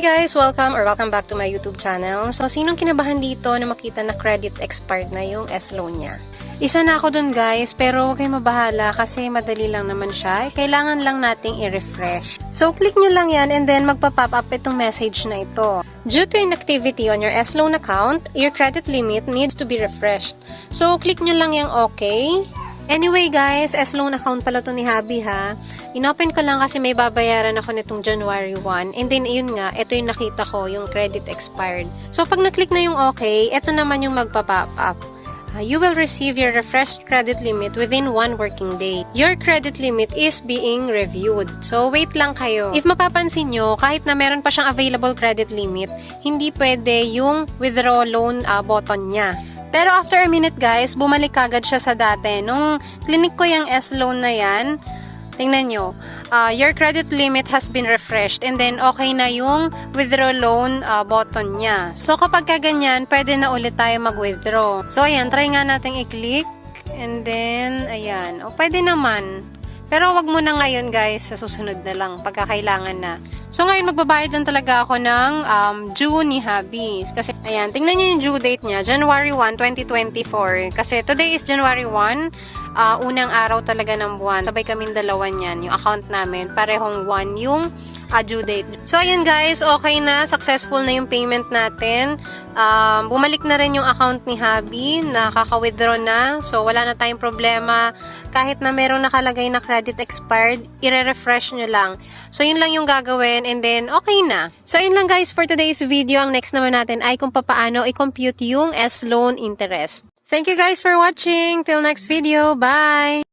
Hi guys! Welcome or welcome back to my YouTube channel. So, sinong kinabahan dito na makita na credit expired na yung S-loan niya? Isa na ako dun guys, pero huwag kayong mabahala kasi madali lang naman siya. Kailangan lang nating i-refresh. So, click nyo lang yan and then magpa-pop up itong message na ito. Due to inactivity on your S-loan account, your credit limit needs to be refreshed. So, click nyo lang yung okay. Anyway guys, S-loan account pala to ni Habi ha. Inopen ko lang kasi may babayaran ako nitong January 1. And then yun nga, ito yung nakita ko, yung credit expired. So pag na-click na yung okay, ito naman yung magpa-pop up. Uh, you will receive your refreshed credit limit within one working day. Your credit limit is being reviewed. So, wait lang kayo. If mapapansin nyo, kahit na meron pa siyang available credit limit, hindi pwede yung withdraw loan uh, button niya. Pero after a minute guys, bumalik kagad siya sa dati. Nung clinic ko yung S-loan na yan, tingnan nyo, uh, your credit limit has been refreshed and then okay na yung withdraw loan uh, button niya. So kapag kaganyan, pwede na ulit tayo mag-withdraw. So ayan, try nga natin i-click and then, ayan. O pwede naman. Pero wag mo na ngayon guys, sa susunod na lang, pagkakailangan na. So ngayon magbabayad lang talaga ako ng um, due ni Habi. Kasi ayan, tingnan niyo yung due date niya, January 1, 2024. Kasi today is January 1, uh, unang araw talaga ng buwan. Sabay kaming dalawa niyan, yung account namin, parehong 1 yung uh, due date. So ayan guys, okay na, successful na yung payment natin. Um, bumalik na rin yung account ni Habi, nakaka-withdraw na. So wala na tayong problema. Kahit na merong nakalagay na credit expired, ire-refresh nyo lang. So yun lang yung gagawin and then okay na. So yun lang guys for today's video. Ang next naman natin ay kung paano i-compute yung S-loan interest. Thank you guys for watching. Till next video. Bye!